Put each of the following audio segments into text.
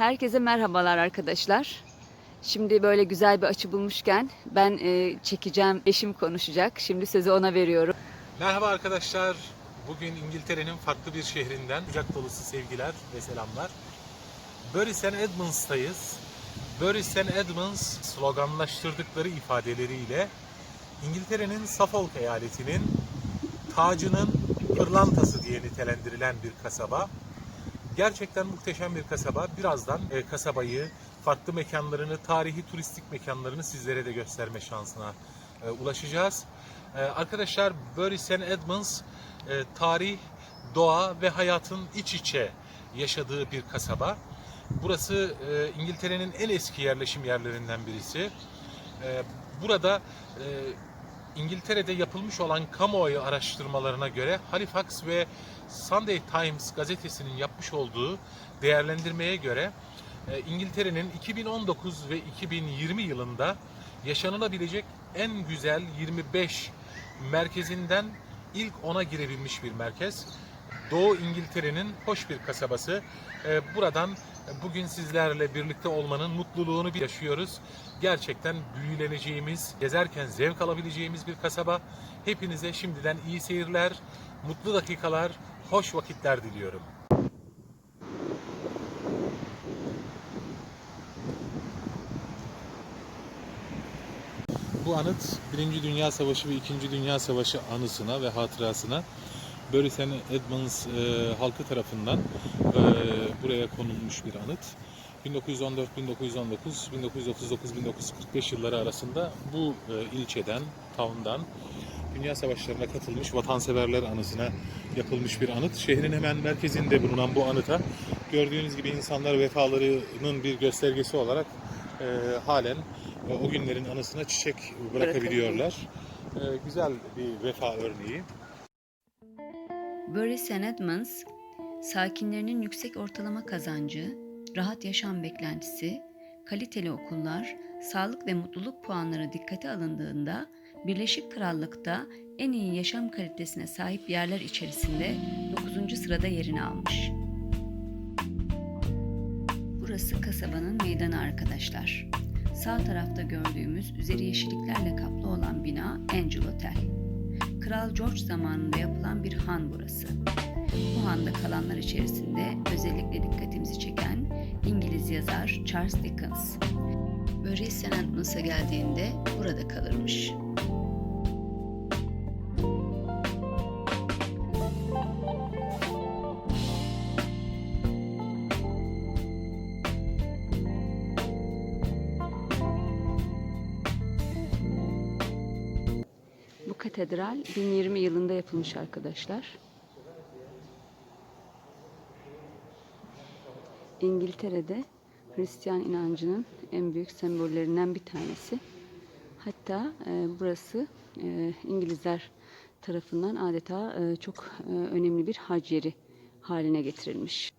Herkese merhabalar arkadaşlar. Şimdi böyle güzel bir açı bulmuşken ben e, çekeceğim, eşim konuşacak. Şimdi sözü ona veriyorum. Merhaba arkadaşlar. Bugün İngiltere'nin farklı bir şehrinden kucak dolusu sevgiler ve selamlar. Bury St. Edmunds'tayız. Bury St. Edmunds sloganlaştırdıkları ifadeleriyle İngiltere'nin Suffolk eyaletinin tacının pırlantası diye nitelendirilen bir kasaba. Gerçekten muhteşem bir kasaba. Birazdan e, kasabayı, farklı mekanlarını, tarihi turistik mekanlarını sizlere de gösterme şansına e, ulaşacağız. E, arkadaşlar Bury St. Edmunds e, tarih, doğa ve hayatın iç içe yaşadığı bir kasaba. Burası e, İngiltere'nin en eski yerleşim yerlerinden birisi. E, burada e, İngiltere'de yapılmış olan kamuoyu araştırmalarına göre Halifax ve Sunday Times gazetesinin yapmış olduğu değerlendirmeye göre e, İngiltere'nin 2019 ve 2020 yılında yaşanılabilecek en güzel 25 merkezinden ilk 10'a girebilmiş bir merkez. Doğu İngiltere'nin hoş bir kasabası. E, Buradan bugün sizlerle birlikte olmanın mutluluğunu yaşıyoruz. Gerçekten büyüleneceğimiz, gezerken zevk alabileceğimiz bir kasaba. Hepinize şimdiden iyi seyirler, mutlu dakikalar, hoş vakitler diliyorum. Bu anıt Birinci Dünya Savaşı ve İkinci Dünya Savaşı anısına ve hatırasına Bury St. Edmunds e, halkı tarafından e, buraya konulmuş bir anıt. 1914, 1919, 1939, 1945 yılları arasında bu e, ilçeden, town'dan Dünya Savaşlarına katılmış vatanseverler anısına yapılmış bir anıt. Şehrin hemen merkezinde bulunan bu anıta gördüğünüz gibi insanlar vefalarının bir göstergesi olarak e, halen e, o günlerin anısına çiçek bırakabiliyorlar. E, güzel bir vefa örneği. Bury St. Edmunds, sakinlerinin yüksek ortalama kazancı, rahat yaşam beklentisi, kaliteli okullar, sağlık ve mutluluk puanları dikkate alındığında Birleşik Krallık'ta en iyi yaşam kalitesine sahip yerler içerisinde 9. sırada yerini almış. Burası kasabanın meydanı arkadaşlar. Sağ tarafta gördüğümüz üzeri yeşilliklerle kaplı olan bina Angel Otel. Kral George zamanında yapılan bir han burası. Bu handa kalanlar içerisinde özellikle dikkatimizi çeken İngiliz yazar Charles Dickens. St. Edmunds'a geldiğinde burada kalırmış. Bu katedral 1020 yılında yapılmış arkadaşlar. İngiltere'de Hristiyan inancının en büyük sembollerinden bir tanesi. Hatta e, burası e, İngilizler tarafından adeta e, çok e, önemli bir hac yeri haline getirilmiş.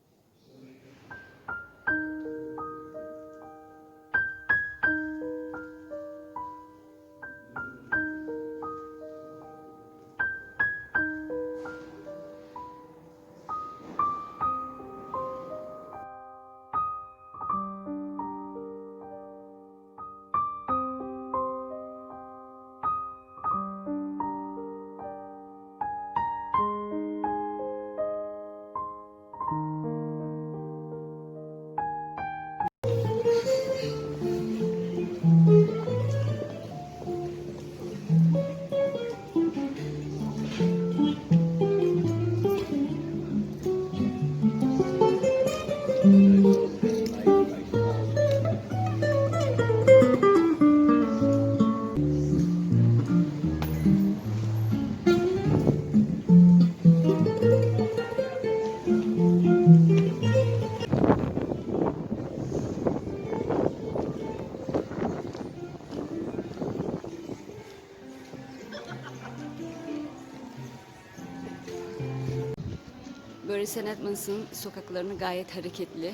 St. Edmunds'ın sokaklarını gayet hareketli,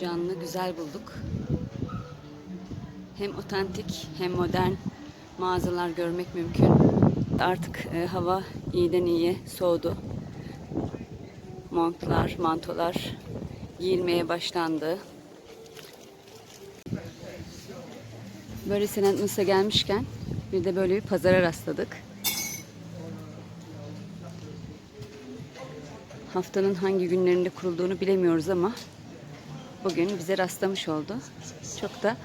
canlı, güzel bulduk. Hem otantik hem modern mağazalar görmek mümkün. Artık e, hava iyiden iyiye soğudu. Montlar, mantolar giyilmeye başlandı. Böyle Senat Mısır'a gelmişken bir de böyle bir pazara rastladık. Haftanın hangi günlerinde kurulduğunu bilemiyoruz ama bugün bize rastlamış oldu. Çok da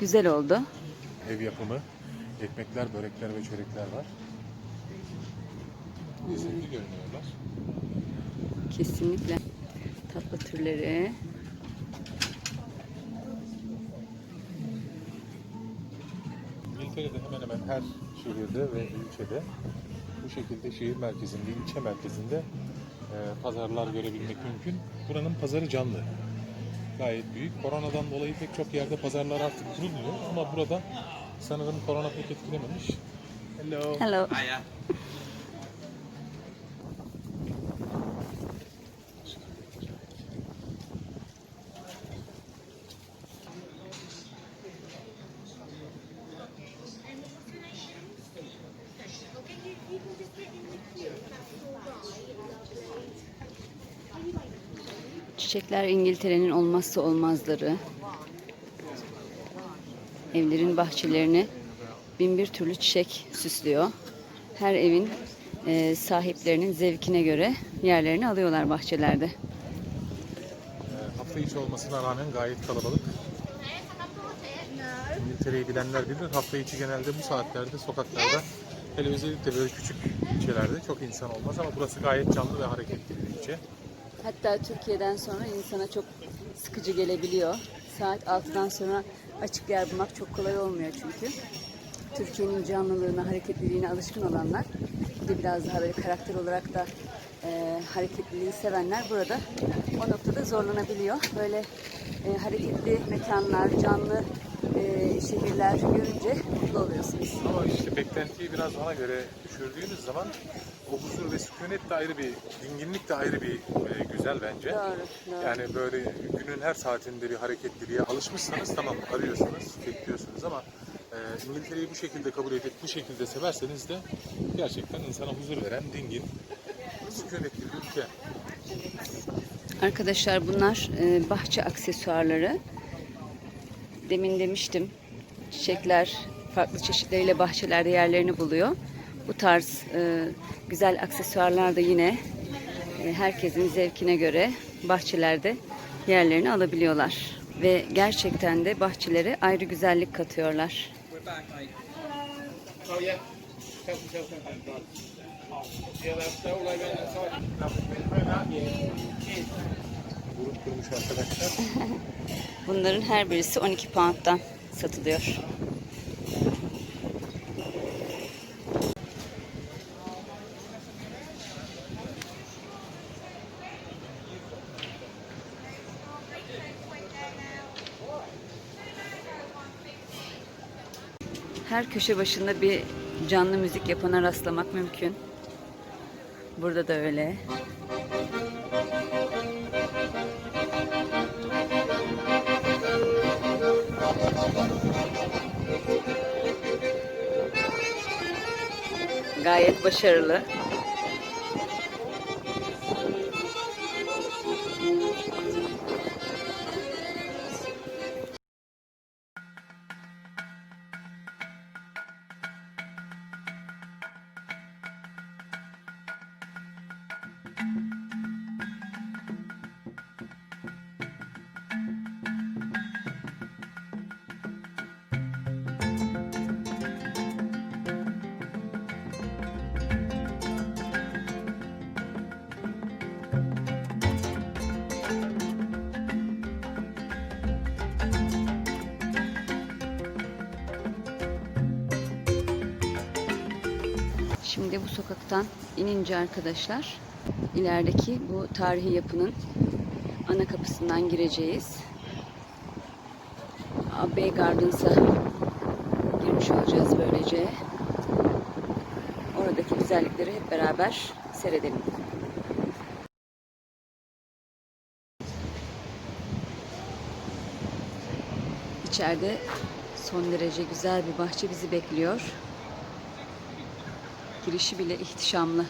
güzel oldu. Ev yapımı ekmekler, börekler ve çörekler var. Lezzetli görünüyorlar. Kesinlikle. Tatlı türleri. İngiltere'de hemen hemen her şehirde ve ilçede bu şekilde şehir merkezinde, ilçe merkezinde pazarlar görebilmek mümkün. Buranın pazarı canlı. Gayet büyük. Koronadan dolayı pek çok yerde pazarlar artık kurulmuyor ama burada sanırım korona pek etkilememiş. Hello. Hello. Çiçekler İngiltere'nin olmazsa olmazları. Evlerin bahçelerini bin bir türlü çiçek süslüyor. Her evin e, sahiplerinin zevkine göre yerlerini alıyorlar bahçelerde. E, hafta içi olmasına rağmen gayet kalabalık. İngiltere'yi bilenler bilir. Hafta içi genelde bu saatlerde sokaklarda hele özellikle böyle küçük ilçelerde çok insan olmaz ama burası gayet canlı ve hareketli bir ilçe. Hatta Türkiye'den sonra insana çok sıkıcı gelebiliyor. Saat 6'dan sonra açık yer bulmak çok kolay olmuyor çünkü. Türkiye'nin canlılığına, hareketliliğine alışkın olanlar, bir biraz daha böyle karakter olarak da e, hareketliliği sevenler burada o noktada zorlanabiliyor. Böyle e, hareketli mekanlar, canlı e, şehirler görünce mutlu oluyorsunuz. Ama işte beklentiyi biraz ona göre düşürdüğünüz zaman o huzur ve sükunet de ayrı bir, dinginlik de ayrı bir e, güzel bence. Doğru, doğru. Yani böyle günün her saatinde bir hareketliliğe alışmışsanız tamam arıyorsunuz, bekliyorsunuz ama e, İngiltere'yi bu şekilde kabul edip bu şekilde severseniz de gerçekten insana huzur veren, dingin, sükunetli bir ülke. Arkadaşlar bunlar e, bahçe aksesuarları. Demin demiştim çiçekler farklı çeşitleriyle bahçelerde yerlerini buluyor. Bu tarz e, güzel aksesuarlar da yine e, herkesin zevkine göre bahçelerde yerlerini alabiliyorlar. Ve gerçekten de bahçelere ayrı güzellik katıyorlar. Bunların her birisi 12 pound'dan satılıyor. Her köşe başında bir canlı müzik yapana rastlamak mümkün. Burada da öyle. Gayet başarılı. Sokaktan inince arkadaşlar ilerideki bu tarihi yapının ana kapısından gireceğiz. Abbey Gardens'a girmiş olacağız böylece. Oradaki güzellikleri hep beraber seyredelim. İçeride son derece güzel bir bahçe bizi bekliyor. Girişi bile ihtişamlı.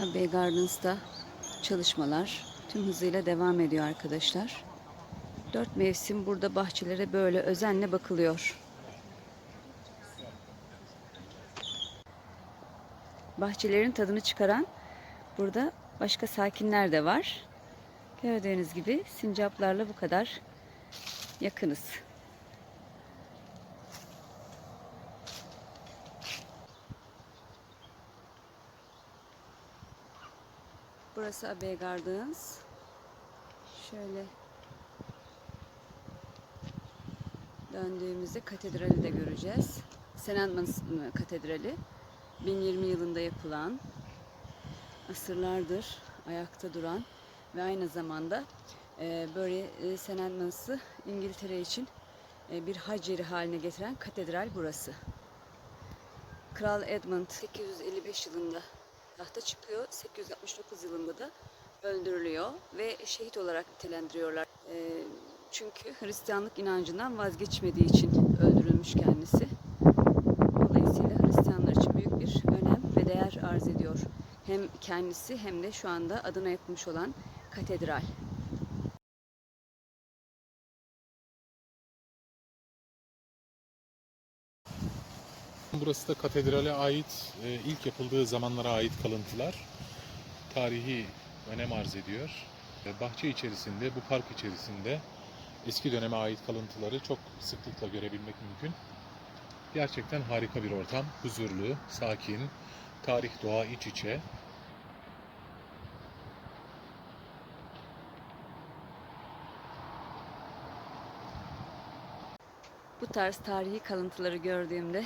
Abbey Gardens'da çalışmalar tüm hızıyla devam ediyor arkadaşlar. Dört mevsim burada bahçelere böyle özenle bakılıyor. Bahçelerin tadını çıkaran burada başka sakinler de var. Gördüğünüz gibi sincaplarla bu kadar yakınız. Burası Abbey Gardens. Şöyle döndüğümüzde katedrali de göreceğiz. St. Katedrali 1020 yılında yapılan asırlardır ayakta duran ve aynı zamanda e, böyle e, St. İngiltere için e, bir hac yeri haline getiren katedral burası. Kral Edmund 855 yılında tahta çıkıyor. 869 yılında da öldürülüyor ve şehit olarak nitelendiriyorlar. Çünkü Hristiyanlık inancından vazgeçmediği için öldürülmüş kendisi. Dolayısıyla Hristiyanlar için büyük bir önem ve değer arz ediyor. Hem kendisi hem de şu anda adına yapılmış olan katedral. Burası da katedrale ait, e, ilk yapıldığı zamanlara ait kalıntılar. Tarihi önem arz ediyor. E, Bahçe içerisinde, bu park içerisinde eski döneme ait kalıntıları çok sıklıkla görebilmek mümkün. Gerçekten harika bir ortam. Huzurlu, sakin, tarih, doğa iç içe. Bu tarz tarihi kalıntıları gördüğümde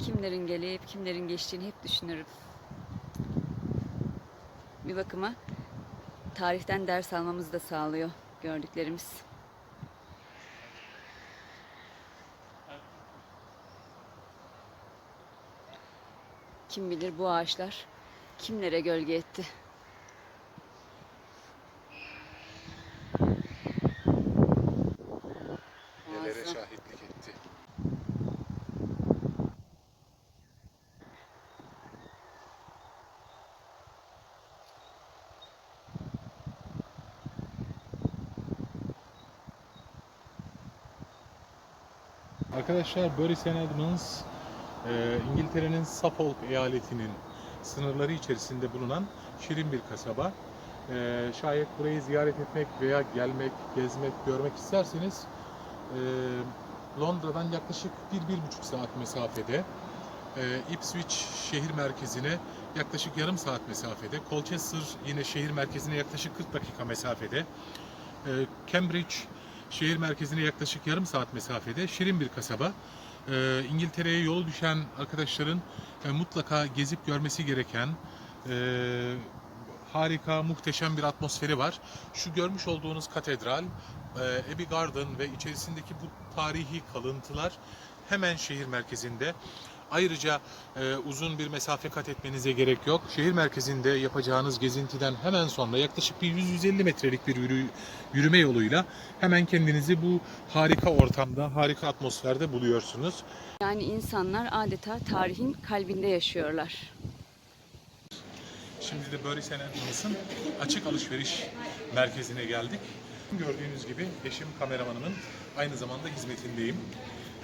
kimlerin gelip kimlerin geçtiğini hep düşünürüm. Bir bakıma tarihten ders almamızı da sağlıyor gördüklerimiz. Kim bilir bu ağaçlar kimlere gölge etti. Arkadaşlar Bury St. Edmunds e, İngiltere'nin Suffolk eyaletinin sınırları içerisinde bulunan şirin bir kasaba. E, şayet burayı ziyaret etmek veya gelmek, gezmek, görmek isterseniz e, Londra'dan yaklaşık 1-1,5 saat mesafede. Ipswich şehir merkezine yaklaşık yarım saat mesafede. Colchester yine şehir merkezine yaklaşık 40 dakika mesafede. Cambridge şehir merkezine yaklaşık yarım saat mesafede. Şirin bir kasaba. E, İngiltere'ye yolu düşen arkadaşların e, mutlaka gezip görmesi gereken e, harika, muhteşem bir atmosferi var. Şu görmüş olduğunuz katedral, e, Abbey Garden ve içerisindeki bu tarihi kalıntılar hemen şehir merkezinde. Ayrıca e, uzun bir mesafe kat etmenize gerek yok. Şehir merkezinde yapacağınız gezintiden hemen sonra yaklaşık bir 100-150 metrelik bir yürü, yürüme yoluyla hemen kendinizi bu harika ortamda, harika atmosferde buluyorsunuz. Yani insanlar adeta tarihin kalbinde yaşıyorlar. Şimdi de St. Edmunds'ın açık alışveriş merkezine geldik. Gördüğünüz gibi eşim kameramanımın aynı zamanda hizmetindeyim.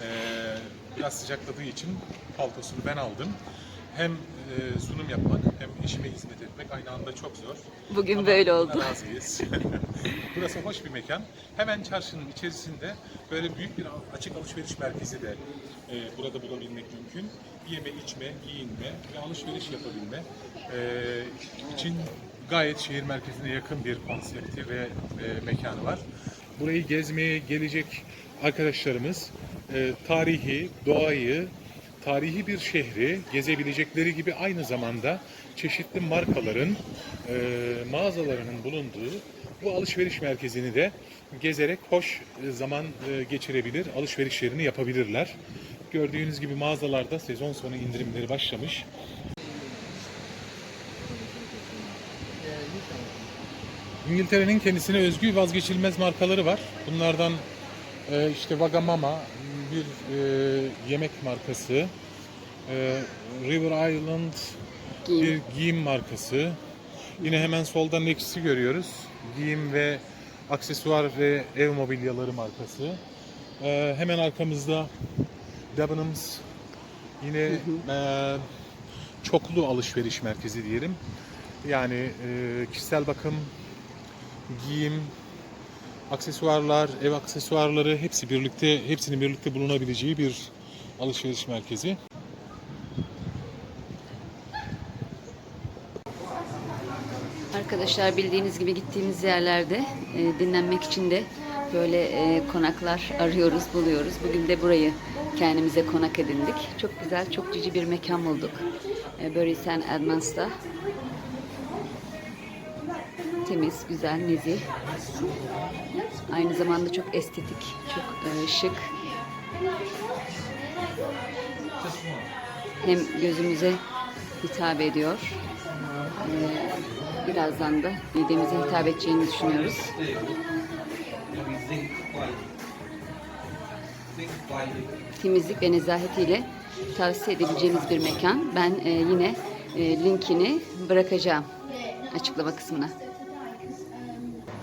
Ee, biraz sıcakladığı için paltosunu ben aldım. Hem e, sunum yapmak hem eşime hizmet etmek aynı anda çok zor. Bugün Ama böyle oldu. razıyız. Burası hoş bir mekan. Hemen çarşının içerisinde böyle büyük bir açık alışveriş merkezi de e, burada bulabilmek mümkün. Yeme, içme, giyinme ve alışveriş yapabilme e, için gayet şehir merkezine yakın bir konsepti ve e, mekanı var. Burayı gezmeye gelecek arkadaşlarımız e, tarihi, doğayı, tarihi bir şehri gezebilecekleri gibi aynı zamanda çeşitli markaların e, mağazalarının bulunduğu bu alışveriş merkezini de gezerek hoş e, zaman e, geçirebilir, alışverişlerini yapabilirler. Gördüğünüz gibi mağazalarda sezon sonu indirimleri başlamış. İngiltere'nin kendisine özgü vazgeçilmez markaları var. Bunlardan e, işte Wagamama bir e, yemek markası, e, River Island Giyim. bir giyim markası. Yine hemen solda Next'i görüyoruz. Giyim ve aksesuar ve ev mobilyaları markası. Ee, hemen arkamızda Debenhams yine e, çoklu alışveriş merkezi diyelim. Yani e, kişisel bakım, giyim, aksesuarlar, ev aksesuarları hepsi birlikte hepsinin birlikte bulunabileceği bir alışveriş merkezi. Arkadaşlar bildiğiniz gibi gittiğimiz yerlerde e, dinlenmek için de böyle e, konaklar arıyoruz, buluyoruz. Bugün de burayı kendimize konak edindik. Çok güzel, çok cici bir mekan bulduk. E, Bury St. Edmunds'ta. Temiz, güzel, nezih. Aynı zamanda çok estetik, çok e, şık. Hem gözümüze hitap ediyor. Ee, birazdan da midemize hitap edeceğini düşünüyoruz. Temizlik ve nezahetiyle tavsiye edebileceğimiz bir mekan. Ben e, yine e, linkini bırakacağım açıklama kısmına.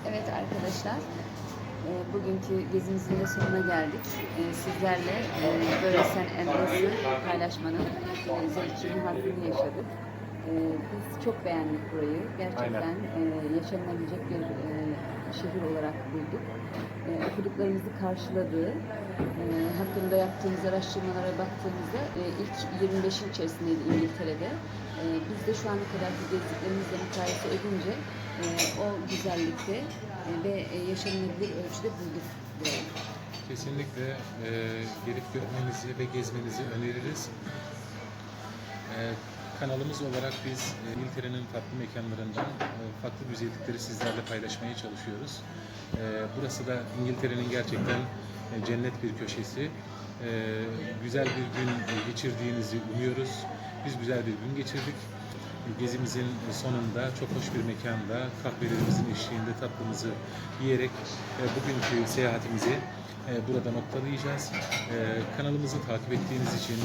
Evet arkadaşlar, e, bugünkü gezimizin de sonuna geldik. E, sizlerle e, böyle sen Emras'ı paylaşmanın e, zevkini, hazzını yaşadık. E, biz çok beğendik burayı. Gerçekten e, yaşanabilecek bir e, şehir olarak bulduk. E, okuduklarımızı karşıladığı, e, hakkında yaptığımız araştırmalara baktığımızda e, ilk 25'in içerisindeydi İngiltere'de. E, biz de şu ana kadarki gezdiklerimizle mukayese edince o güzellikte e, ve e, yaşanılabilir ölçüde bulduk. Kesinlikle e, gelip görmenizi ve gezmenizi öneririz. Kanalımız olarak biz e, İngiltere'nin farklı mekanlarından e, farklı güzellikleri sizlerle paylaşmaya çalışıyoruz. E, burası da İngiltere'nin gerçekten cennet bir köşesi. Güzel bir gün geçirdiğinizi umuyoruz. Biz güzel bir gün geçirdik. Gezimizin sonunda çok hoş bir mekanda kahvelerimizin eşliğinde tatlımızı yiyerek e, bugünkü seyahatimizi e, burada noktalayacağız. E, Kanalımızı takip ettiğiniz için,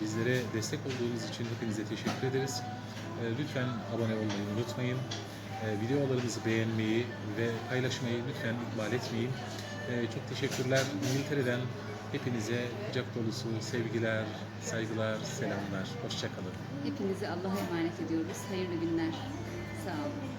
bizlere destek olduğunuz için hepinize teşekkür ederiz. Lütfen abone olmayı unutmayın. Videolarımızı beğenmeyi ve paylaşmayı lütfen ihmal etmeyin. Çok teşekkürler. İngiltere'den hepinize kucak dolusu sevgiler, saygılar, selamlar. Hoşçakalın. Hepinizi Allah'a emanet ediyoruz. Hayırlı günler. Sağ olun.